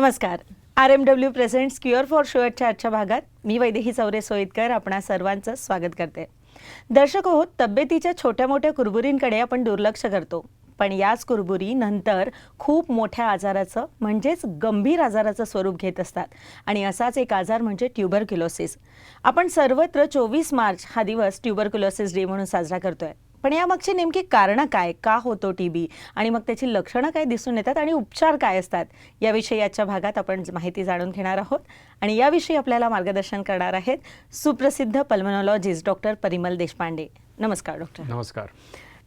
नमस्कार. R M W presents cure for शुअरच्या आजच्या भागात. मी वैदेही चौरे सोयीतकर आपणा सर्वांचं स्वागत करते. दर्शक हो तब्येतीच्या छोट्या मोठ्या कुरबुरींकडे आपण दुर्लक्ष करतो. पण याच कुरबुरी नंतर खूप मोठ्या आजाराचं म्हणजेच गंभीर आजाराचं स्वरूप घेत असतात. आणि असाच एक आजार म्हणजे ट्युबरक्युलोसिस. आपण सर्वत्र चोवीस मार्च हा दिवस ट्युबरक्युलोसिस डे म्हणून साजरा करतोय. पण यामागची नेमकी कारणं काय? का होतो टी बी आणि मग त्याची लक्षणं काय दिसून येतात आणि उपचार काय असतात? याविषयी आजच्या भागात आपण माहिती जाणून घेणार आहोत. आणि याविषयी आपल्याला मार्गदर्शन करणार आहेत सुप्रसिद्ध पल्मनॉलॉजिस्ट डॉक्टर परिमल देशपांडे. नमस्कार डॉक्टर. नमस्कार.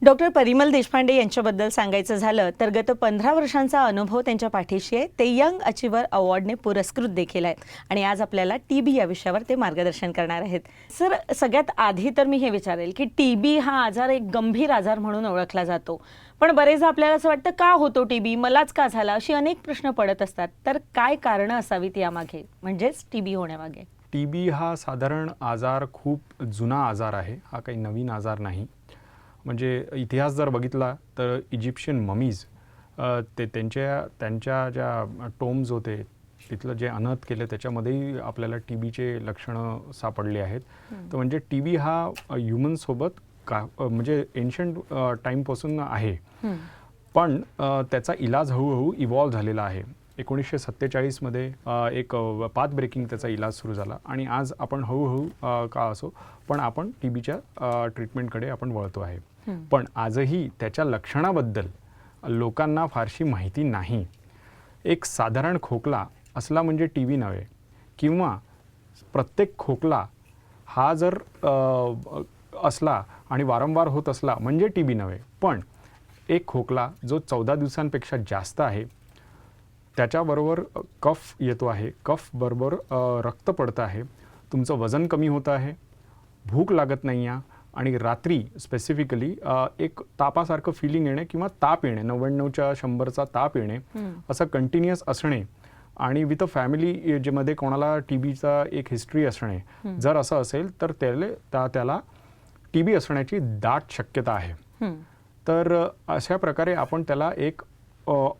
डॉक्टर परिमल देशपांडे यांच्याबद्दल सांगायचं झालं तर गत पंधरा वर्षांचा अनुभव त्यांच्या पाठीशी आहे. ते यंग अचिव्हर अवॉर्डने पुरस्कृत देखील आहेत. आणि आज आपल्याला टी बी या विषयावर ते मार्गदर्शन करणार आहेत. सर सगळ्यात आधी तर मी हे विचारेल की टी बी हा आजार एक गंभीर आजार म्हणून ओळखला जातो. पण बरेचदा आपल्याला असं वाटतं का होतो टी बी? मलाच का झाला? अशी अनेक प्रश्न पडत असतात. तर काय कारणं असावीत यामागे? म्हणजेच टी बी होण्यामागे. टी बी हा साधारण आजार खूप जुना आजार आहे. हा काही नवीन आजार नाही. म्हणजे इतिहास जर बघितला तर इजिप्शियन ममीज ते त्यांच्या त्यांच्या ज्या टोम्स होते तिथलं जे अनहत केलं त्याच्यामध्येही आपल्याला टी बीचे लक्षणं सापडली आहेत. तर म्हणजे टी बी हा ह्युमनसोबत का म्हणजे एन्शंट टाईमपासून आहे. पण त्याचा इलाज हळूहळू इव्हॉल्व झालेला आहे. एकोणीसशे सत्तेचाळीसमध्ये एक पाथ ब्रेकिंग त्याचा इलाज सुरू झाला आणि आज आपण हळूहळू का असो पण आपण टी बीच्या ट्रीटमेंटकडे आपण वळतो आहे. पण आजही त्याच्या लक्षणाबद्दल लोकांना फारशी माहिती नाही. एक साधारण खोकला असला म्हणजे टी व्ही नव्हे किंवा प्रत्येक खोकला हा जर असला आणि वारंवार होत असला म्हणजे टी बी नव्हे. पण एक खोकला जो चौदा दिवसांपेक्षा जास्त आहे त्याच्याबरोबर कफ येतो आहे. कफ बरोबर रक्त पडतं आहे. तुमचं वजन कमी होतं आहे. भूक लागत नाही आहे आणि रात्री स्पेसिफिकली एक तापासारखं फिलिंग येणे किंवा ताप येणे नव्याण्णवच्या शंभरचा ताप येणे असं कंटिन्युअस असणे आणि विथ अ फॅमिली ज्यामध्ये कोणाला टी बीचा एक हिस्ट्री असणे जर असं असेल तर त्याला त्या- त्याला टी बी असण्याची दाट शक्यता आहे. तर अशा प्रकारे आपण त्याला एक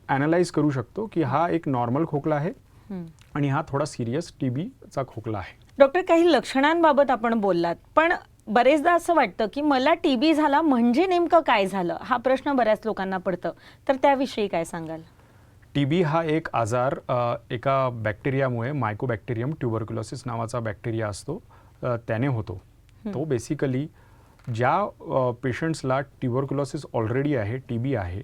ॲनालाइज करू शकतो की हा एक नॉर्मल खोकला आहे आणि हा थोडा सिरियस टी बीचा खोकला आहे. डॉक्टर काही लक्षणांबाबत आपण बोललात पण बरेचदा असं वाटतं की मला टी बी झाला म्हणजे नेमकं काय झालं? हा प्रश्न बऱ्याच लोकांना पडतं. तर त्याविषयी काय सांगाल? टी बी हा एक आजार अ, एका बॅक्टेरियामुळे मायकोबॅक्टेरियम ट्युबरक्युलोसिस नावाचा बॅक्टेरिया असतो. अ, त्याने होतो. तो बेसिकली ज्या पेशंट्सला ट्युबरक्युलोसिस ऑलरेडी आहे टी बी आहे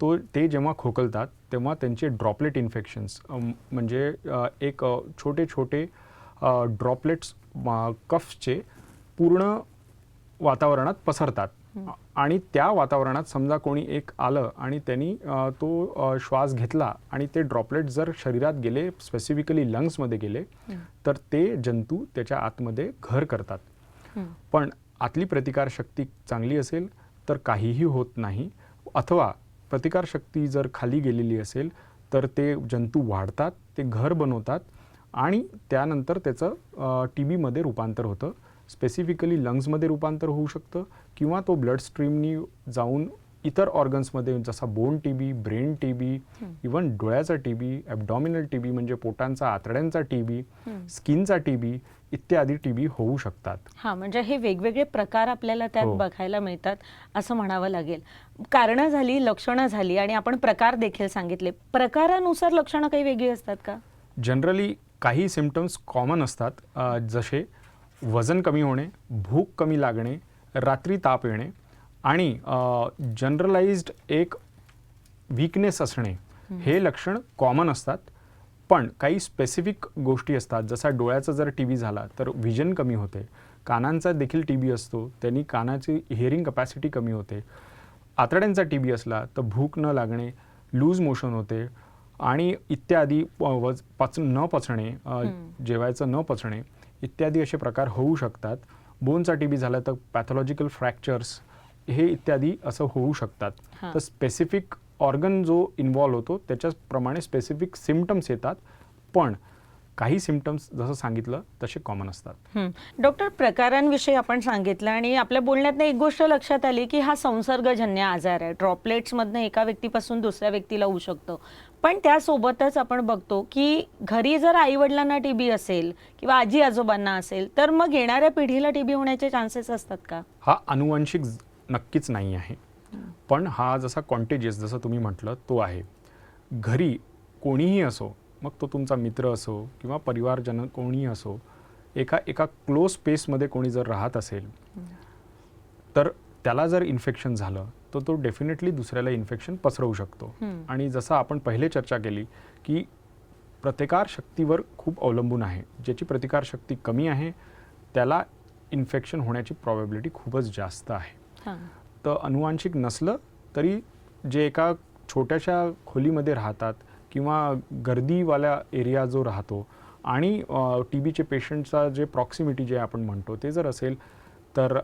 तो ते जेव्हा खोकलतात तेव्हा त्यांचे ड्रॉपलेट इन्फेक्शन्स म्हणजे अ, एक अ, छोटे छोटे ड्रॉपलेट्स कफचे पूर्ण वातावरणात पसरतात. आणि त्या वातावरणात समजा कोणी एक आलं आणि त्यांनी तो श्वास घेतला आणि ते ड्रॉपलेट जर शरीरात गेले स्पेसिफिकली लंग्समध्ये गेले तर ते जंतू त्याच्या आतमध्ये घर करतात. पण आतली प्रतिकारशक्ती चांगली असेल तर काहीही होत नाही. अथवा प्रतिकारशक्ती जर खाली गेलेली असेल तर ते जंतू वाढतात ते घर बनवतात आणि त्यानंतर त्याचं टी बीमध्ये रूपांतर होतं. स्पेसिफिकली लंग्समध्ये रूपांतर होऊ शकतं किंवा तो ब्लड स्ट्रीमनी जाऊन इतर ऑर्गन्समध्ये जसा bone T B brain T B even डोळ्याचा T B abdominal T B म्हणजे पोटांचा आतड्यांचा टी बी स्किनचा टी बी इत्यादी टी बी होऊ शकतात. हा म्हणजे हे वेगवेगळे प्रकार आपल्याला त्यात हो. बघायला मिळतात असं म्हणावं लागेल. कारणं झाली लक्षणं झाली आणि आपण प्रकार देखील सांगितले. प्रकारानुसार लक्षणं काही वेगळी असतात का? जनरली काही सिमटम्स कॉमन असतात. जसे वजन कमी होणे भूक कमी लागणे रात्री ताप येणे आणि जनरलाइज्ड एक वीकनेस असणे हे लक्षण कॉमन असतात. पण काही स्पेसिफिक गोष्टी असतात. जसा डोळ्याचा जर टी बी झाला तर विजन कमी होते. कानांचा देखील टी बी असतो. त्यांनी कानाची हिअरिंग कपॅसिटी कमी होते. आतड्यांचा टी बी असला तर भूक न लागणे लूज मोशन होते आणि इत्यादी वज पच न पचणे जेवायचं न पचणे इत्यादी असे प्रकार होऊ शकतात. बोनचा टी बी झाला तर पॅथॉलॉजिकल फ्रॅक्चर्स हे इत्यादी असं होऊ शकतात. तर स्पेसिफिक ऑर्गन जो इन्वॉल्व होतो त्याच्याप्रमाणे स्पेसिफिक सिमटम्स येतात. पण काही सिमटम्स जसं सांगितलं तसे कॉमन असतात. डॉक्टर प्रकारांविषयी आपण सांगितलं आणि आपल्या बोलण्यातनं एक गोष्ट लक्षात आली की हा संसर्गजन्य आजार आहे. ड्रॉपलेट्समधनं एका व्यक्तीपासून दुसऱ्या व्यक्तीला होऊ शकतो. पण त्यासोबतच आपण बघतो की घरी जर आईवडिलांना टीबी असेल किंवा आजी आजोबांना असेल तर मग येणाऱ्या पिढीला टीबी होण्याचे चान्सेस असतात का? हा अनुवांशिक नक्कीच नाही आहे. पण हा जसा कॉन्टेजियस जसं तुम्ही म्हटलं तो आहे. घरी कोणीही असो मग तो तुमचा मित्र असो किंवा परिवारजन कोणीही असो एका एका क्लोज स्पेसमध्ये कोणी जर राहत असेल तर त्याला जर इन्फेक्शन झालं तर तो डेफिनेटली दुसऱ्याला इन्फेक्शन पसरवू शकतो. आणि जसं आपण पहिले चर्चा केली की प्रतिकार शक्तीवर खूप अवलंबून आहे ज्याची प्रतिकार शक्ती कमी आहे त्याला इन्फेक्शन होण्याची प्रॉबॅबिलिटी खूपच जास्त आहे हां. तर अनुवांशिक नसलं तरी जे एका छोट्याशा खोलीमध्ये राहतात किंवा गर्दीवाल्या एरिया जो राहतो आणि टी बीचे पेशंटचा जे प्रॉक्सिमिटी जे आपण म्हणतो ते जर असेल तर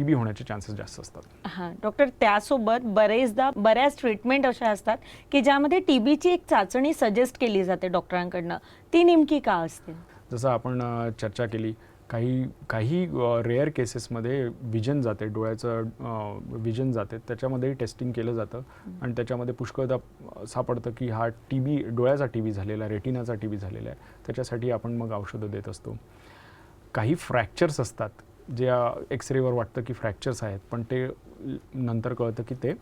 टी बी होण्याचे चान्सेस जास्त असतात. हां डॉक्टर त्यासोबत बरेचदा बऱ्याच ट्रीटमेंट अशा असतात की ज्यामध्ये टीबीची एक चाचणी सजेस्ट केली जाते डॉक्टरांकडनं ती नेमकी का असते? जसं आपण अ, चर्चा केली काही काही रेअर केसेसमध्ये विजन जाते डोळ्याचं विजन जाते त्याच्यामध्येही टेस्टिंग केलं जातं. आणि त्याच्यामध्ये पुष्कळदा अ, सापडतं की हा टी बी डोळ्याचा टी बी झालेला आहे रेटिनाचा टी बी झालेला आहे. त्याच्यासाठी आपण मग औषधं देत असतो. काही फ्रॅक्चर्स असतात जे एक्सरेवर वाटतं की फ्रॅक्चर्स आहेत पण ते नंतर कळतं की ते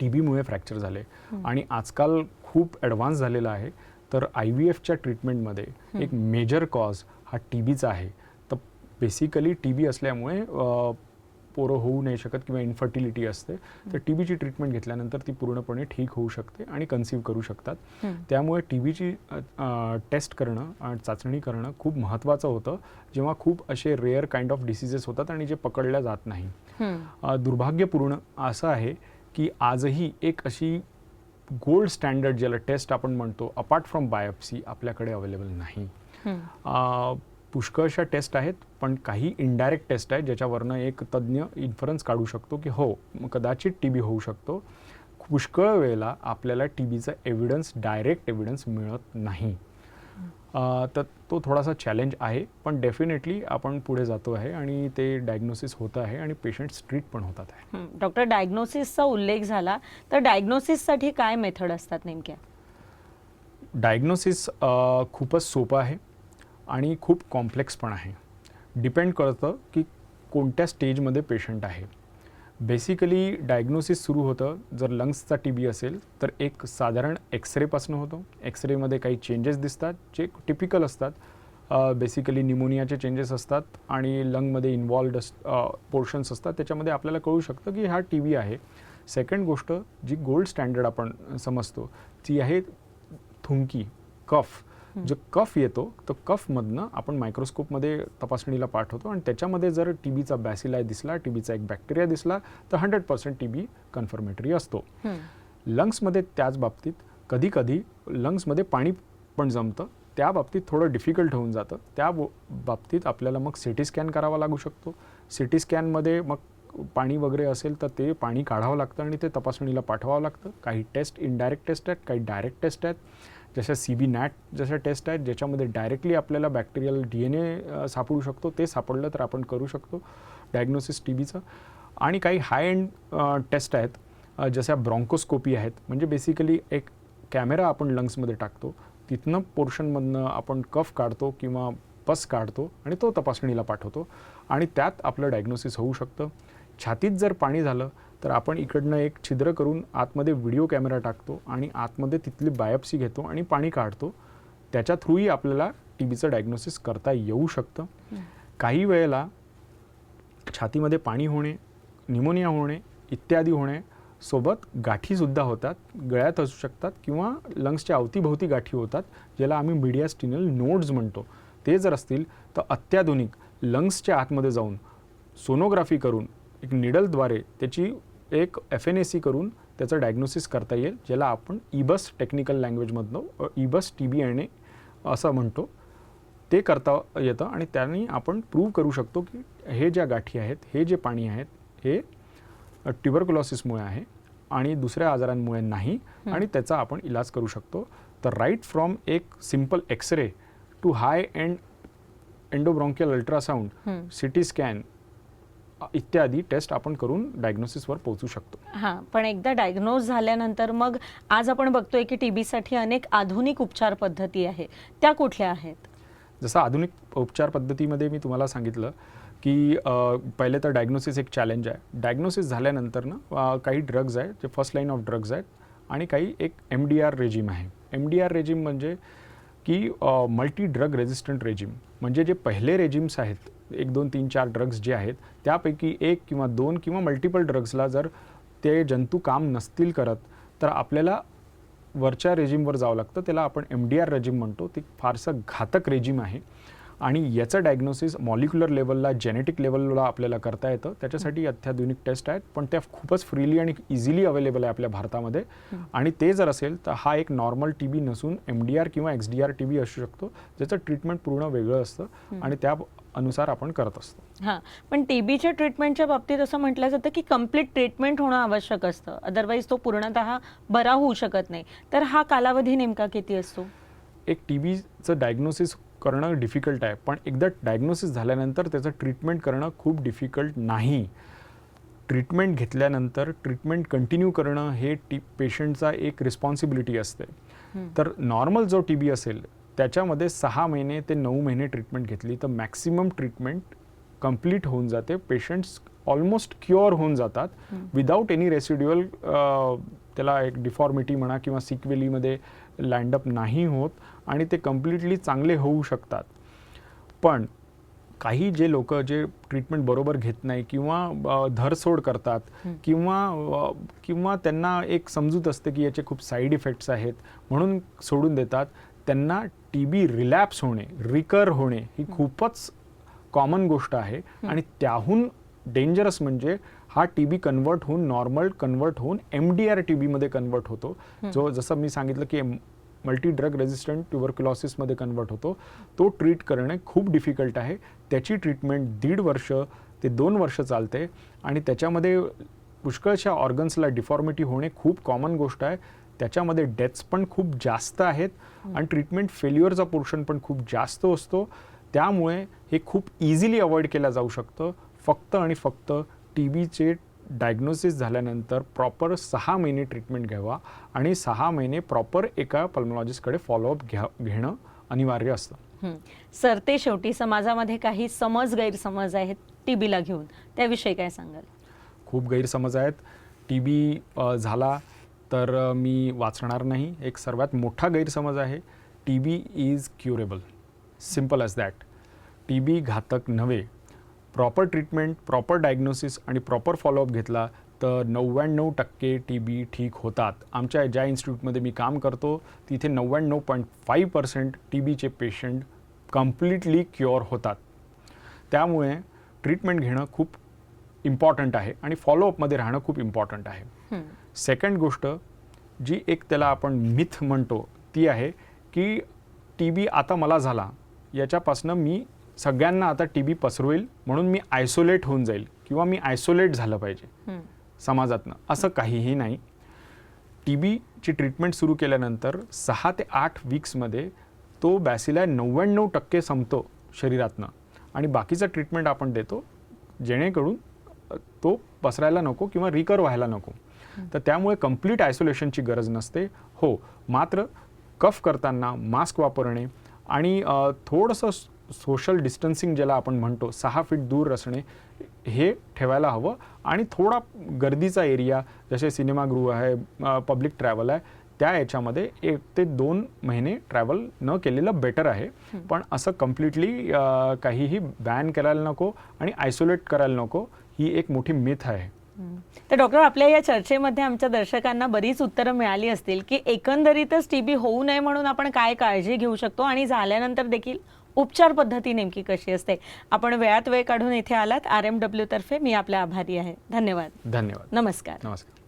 टी बीमुळे फ्रॅक्चर झाले. आणि आजकाल खूप ॲडव्हान्स झालेला आहे. तर आय व्ही एफच्या ट्रीटमेंटमध्ये एक मेजर कॉज हा टी बीचा आहे. तर बेसिकली टी बी असल्यामुळे पोरं होऊ नाही शकत किंवा इन्फर्टिलिटी असते तर टी बीची ट्रीटमेंट घेतल्यानंतर ती पूर्णपणे ठीक होऊ शकते आणि कन्सिव्ह करू शकतात. त्यामुळे टी बीची टेस्ट करणं आणि चाचणी करणं खूप महत्त्वाचं होतं जेव्हा खूप असे रेअर काइंड ऑफ डिसिजेस होतात आणि जे पकडल्या जात नाही. दुर्भाग्यपूर्ण असं आहे की आजही एक अशी गोल्ड स्टँडर्ड ज्याला टेस्ट आपण म्हणतो अपार्ट फ्रॉम बायोप्सी आपल्याकडे अवेलेबल नाही. पुष्कळशा टेस्ट आहेत पण काही इनडायरेक्ट टेस्ट आहेत ज्याच्यावरनं एक तज्ज्ञ इन्फरन्स काढू शकतो की हो कदाचित टी बी होऊ शकतो. पुष्कळ वेळेला आपल्याला टी बीचा एव्हिडन्स डायरेक्ट एव्हिडन्स मिळत नाही. तर तो थोडासा चॅलेंज आहे पण डेफिनेटली आपण पुढे जातो आहे आणि ते डायग्नोसिस होतं आहे आणि पेशंट्स ट्रीट पण होतात आहे. डॉक्टर डायग्नोसिसचा उल्लेख झाला तर डायग्नोसिससाठी काय मेथड असतात नेमक्या? डायग्नोसिस खूपच सोपं आहे. आणि खूप कॉम्प्लेक्स पण आहे. डिपेंड करतं की कोणत्या स्टेजमध्ये पेशंट आहे. बेसिकली डायग्नोसिस सुरू होतं. जर लंग्सचा टी बी असेल तर एक साधारण एक्सरेपासून होतो. एक्सरेमध्ये काही चेंजेस दिसतात जे टिपिकल असतात. बेसिकली निमोनियाचे चेंजेस असतात आणि लंगमध्ये इन्वॉल्ड अस पोर्शन्स असतात. त्याच्यामध्ये आपल्याला कळू शकतं की हा टी बी आहे. सेकंड गोष्ट जी गोल्ड स्टँडर्ड आपण समजतो ती आहे थुंकी कफ. जो कफ येतो तो कफमधनं आपण मायक्रोस्कोपमध्ये तपासणीला पाठवतो आणि त्याच्यामध्ये जर टी बीचा बॅसिलाय दिसला टी बीचा एक बॅक्टेरिया दिसला तर hundred percent T B confirmatory असतो. लंग्समध्ये त्याच बाबतीत कधीकधी लंग्समध्ये पाणी पण जमतं त्या बाबतीत थोडं डिफिकल्ट होऊन जातं. त्या बाबतीत आपल्याला मग सी टी स्कॅन करावा लागू शकतो. सी टी स्कॅनमध्ये मग पाणी वगैरे असेल तर ते पाणी काढावं लागतं आणि ते तपासणीला पाठवावं लागतं. काही टेस्ट इनडायरेक्ट टेस्ट आहेत काही डायरेक्ट टेस्ट आहेत. जशा सी बी नॅट जशा टेस्ट आहेत ज्याच्यामध्ये डायरेक्टली आपल्याला बॅक्टेरियल डी एन ए सापडू शकतो. ते सापडलं तर आपण करू शकतो डायग्नोसिस टी बीचं आणि काही हाय एंड टेस्ट आहेत जशा ब्रॉन्कोस्कोपी आहेत. म्हणजे बेसिकली एक कॅमेरा आपण लंग्समध्ये टाकतो. तिथनं पोर्शनमधनं आपण कफ काढतो किंवा पस काढतो आणि तो तपासणीला पाठवतो. आणि त्यात आपलं डायग्नोसिस होऊ शकतं. छातीत जर पाणी झालं तर आपण इकडनं एक छिद्र करून आतमध्ये व्हिडिओ कॅमेरा टाकतो आणि आतमध्ये तिथली बायोप्सी घेतो आणि पाणी काढतो. त्याच्या थ्रूही आपल्याला टी बीचं डायग्नोसिस करता येऊ शकतं. काही वेळेला छातीमध्ये पाणी होणे निमोनिया होणे इत्यादी होणे सोबत गाठीसुद्धा होतात गळ्यात असू शकतात किंवा लंग्सच्या अवतीभोवती गाठी होतात ज्याला आम्ही मीडियास्टिनल नोड्स म्हणतो. ते जर असतील तर अत्याधुनिक लंग्सच्या आतमध्ये जाऊन सोनोग्राफी करून एक निडलद्वारे त्याची एक एफ एन ए सी करून त्याचं डायग्नोसिस करता येईल ज्याला आपण EBUS technical लँग्वेजमधनं EBUS T B N A असं म्हणतो. ते करता येतं आणि त्यांनी आपण प्रूव्ह करू शकतो की हे ज्या गाठी आहेत हे जे पाणी आहेत हे ट्युबरकुलॉसिसमुळे आहे आणि दुसऱ्या आजारांमुळे नाही आणि त्याचा आपण इलाज करू शकतो. तर राईट फ्रॉम एक simple X ray to high end endobronchial ultrasound hmm. C T scan इत्यादी टेस्ट आपण करून डायग्नोसिसवर पोहोचू शकतो. हां पण एकदा डायग्नोज झाल्यानंतर मग आज आपण बघतोय की टीबीसाठी अनेक आधुनिक उपचार पद्धती आहे त्या कुठल्या आहेत? जसं आधुनिक उपचार पद्धतीमध्ये मी तुम्हाला सांगितलं की पहिले तर डायग्नोसिस एक चॅलेंज आहे. डायग्नोसिस झाल्यानंतर ना काही ड्रग्ज आहेत जे फर्स्ट लाईन ऑफ ड्रग्ज आहेत आणि काही एक एम डी आर रेजिम आहे. एम डी आर रेजिम म्हणजे की मल्टी ड्रग रेजिस्टंट रेजिम म्हणजे जे पहिले रेजिम्स आहेत एक दोन तीन चार ड्रग्ज जे आहेत त्यापैकी एक किंवा दोन किंवा मल्टिपल ड्रग्जला जर ते जंतू काम नसतील करत तर आपल्याला वरच्या रेजिमवर जावं लागतं. त्याला आपण एम डी आर रेजिम म्हणतो. ते फारसं घातक रेजिम आहे. आणि याचं डायग्नोसिस मॉलिक्युलर लेवलला जेनेटिक लेवलला आपल्याला करता येतं. त्याच्यासाठी अत्याधुनिक टेस्ट आहेत पण त्या खूपच फ्रीली आणि इझिली अवेलेबल आहे आपल्या भारतामध्ये. आणि ते जर असेल तर हा एक नॉर्मल टी बी नसून एम डी आर किंवा X D R T B असू शकतो ज्याचं ट्रीटमेंट पूर्ण वेगळं असतं. आणि त्या अनुसार आपण करत असतो. हां पण टीबीच्या ट्रीटमेंटच्या बाबतीत असं म्हटलं जातं की कंप्लीट ट्रीटमेंट होणं आवश्यक असतं. अदरवाईज तो पूर्णतः बरा होऊ शकत नाही. तर हा कालावधी नेमका किती असतो? एक टी बीचं डायग्नोसिस करणं डिफिकल्ट आहे पण एकदा डायग्नोसिस झाल्यानंतर त्याचं ट्रीटमेंट करणं खूप डिफिकल्ट नाही. ट्रीटमेंट घेतल्यानंतर ट्रीटमेंट कंटिन्यू करणं हे टी पेशंटचा एक रिस्पॉन्सिबिलिटी असते. तर नॉर्मल जो टी बी असेल त्याच्यामध्ये सहा महिने ते नऊ महिने ट्रीटमेंट घेतली. तर मॅक्सिमम ट्रीटमेंट कंप्लीट होऊन जाते. पेशंट्स ऑलमोस्ट क्युअर होऊन जातात. विदाऊट एनी रेसिड्युअल त्याला एक डिफॉर्मिटी म्हणा किंवा सिक्वेलीमध्ये लँडअप नाही होत आणि ते कम्प्लिटली चांगले होऊ शकतात. पण काही जे लोक जे ट्रीटमेंट बरोबर घेत नाही किंवा धरसोड करतात किंवा किंवा त्यांना एक समजूत असते की याचे खूप साईड इफेक्ट्स आहेत म्हणून सोडून देतात त्यांना टी बी रिलॅप्स होणे रिकर होणे ही खूपच कॉमन गोष्ट आहे. आणि त्याहून डेंजरस म्हणजे हा टी बी कन्वर्ट होऊन नॉर्मल कन्वर्ट होऊन एम डी आर टी बीमध्ये कन्वर्ट होतो जो जसं मी सांगितलं की मल्टी ड्रग रेजिस्टंट ट्युबरक्युलॉसिसमध्ये कन्वर्ट होतो तो ट्रीट करणे खूप डिफिकल्ट आहे. त्याची ट्रीटमेंट दीड वर्ष ते दोन वर्ष चालते. आणि त्याच्यामध्ये पुष्कळशा ऑर्गन्सला डिफॉर्मिटी होणे खूप कॉमन गोष्ट आहे. त्याच्यामध्ये डेथ्स पण खूप जास्त आहेत आणि ट्रीटमेंट फेल्युअरचा पोर्शन पण खूप जास्त असतो. त्यामुळे हे खूप इझिली अवॉइड केलं जाऊ शकतं. फक्त आणि फक्त टी बीचे डायग्नोसिस झाल्यानंतर प्रॉपर सहा महिने ट्रीटमेंट घ्यावा आणि सहा महिने प्रॉपर एका पल्मॉलॉजिस्टकडे फॉलोअप घ्या घेणं अनिवार्य असतं. सर ते शेवटी समाजामध्ये काही समज गैरसमज आहेत टीबीला घेऊन त्याविषयी काय सांगाल? खूप गैरसमज आहेत. टी बी झाला तर मी वाचणार नाही. एक सर्वात मोठा गैरसमज आहे. T B is curable simple as that T B घातक नव्हे. प्रॉपर ट्रीटमेंट प्रॉपर डायग्नोसिस आणि प्रॉपर फॉलोअप घेतला तर नव्याण्णव टक्के टी बी ठीक होतात. आमच्या ज्या इन्स्टिट्यूटमध्ये मी काम करतो तिथे नव्याण्णव पॉईंट फाईव्ह पर्सेंट टी बीचे पेशंट कम्प्लिटली क्युअर होतात. त्यामुळे ट्रीटमेंट घेणं खूप इम्पॉर्टंट आहे आणि फॉलोअपमध्ये राहणं खूप इम्पॉर्टंट आहे. सेकंड गोष्ट जी एक त्याला आपण मिथ म्हणतो ती आहे की टी बी आता मला झाला. याच्यापासनं मी सगळ्यांना आता टी बी पसरवेल म्हणून मी आयसोलेट होऊन जाईल किंवा मी आयसोलेट झालं पाहिजे. समाजातनं. असं काहीही नाही. टी बीची ट्रीटमेंट सुरू केल्यानंतर सहा ते आठ वीक्समध्ये तो बॅसिला नव्याण्णव टक्के संपतो शरीरातनं. आणि बाकीचं ट्रीटमेंट आपण देतो जेणेकरून तो पसरायला नको किंवा रिकर व्हायला नको. तर त्यामुळे कंप्लीट आयसोलेशनची गरज नसते. हो मात्र कफ करताना मास्क वापरणे आणि थोडंसं सोशल डिस्टन्सिंग ज्याला आपण म्हणतो सहा फीट दूर असणे हे ठेवायला हवं. आणि थोडा गर्दीचा एरिया जसे सिनेमागृह आहे पब्लिक ट्रॅव्हल आहे त्या याच्यामध्ये एक ते दोन महिने ट्रॅव्हल न केलेलं बेटर आहे. पण असं कम्प्लिटली काहीही बॅन करायला नको आणि आयसोलेट करायला नको. ही एक मोठी मिथ आहे. तर डॉक्टर आपल्या या चर्चेमध्ये आमच्या दर्शकांना बरीच उत्तरं मिळाली असतील की एकंदरीतच टीबी होऊ नये म्हणून आपण काय काळजी घेऊ शकतो आणि झाल्यानंतर देखील उपचार पद्धती नेमकी कशी असते? आपण वेळात वेळ काढून इथे आलात. आर एम डब्ल्यू तर्फे मी आपल्या आभारी आहे. धन्यवाद. धन्यवाद. नमस्कार. नमस्कार.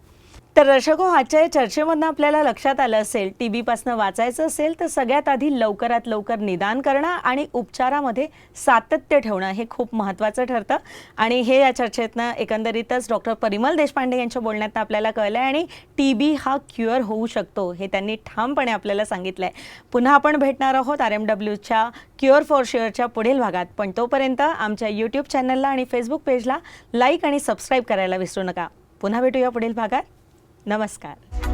तर दर्शको आजच्या या चर्चेमधनं आपल्याला लक्षात आलं असेल टी बीपासनं वाचायचं असेल तर सगळ्यात आधी लवकरात लवकर निदान करणं आणि उपचारामध्ये सातत्य ठेवणं हे खूप महत्त्वाचं ठरतं. आणि हे या चर्चेतनं एकंदरीतच डॉक्टर परिमल देशपांडे यांच्या बोलण्यात आपल्याला कळलं आहे आणि टी बी हा क्युअर होऊ शकतो हे त्यांनी ठामपणे आपल्याला सांगितलं आहे पुन्हा आपण भेटणार आहोत आर एम डब्ल्यूच्या क्युअर फॉर शुअरच्या पुढील भागात. पण तोपर्यंत आमच्या यूट्यूब चॅनलला आणि फेसबुक पेजला लाईक आणि सबस्क्राईब करायला विसरू नका. पुन्हा भेटूया पुढील भागात. नमस्कार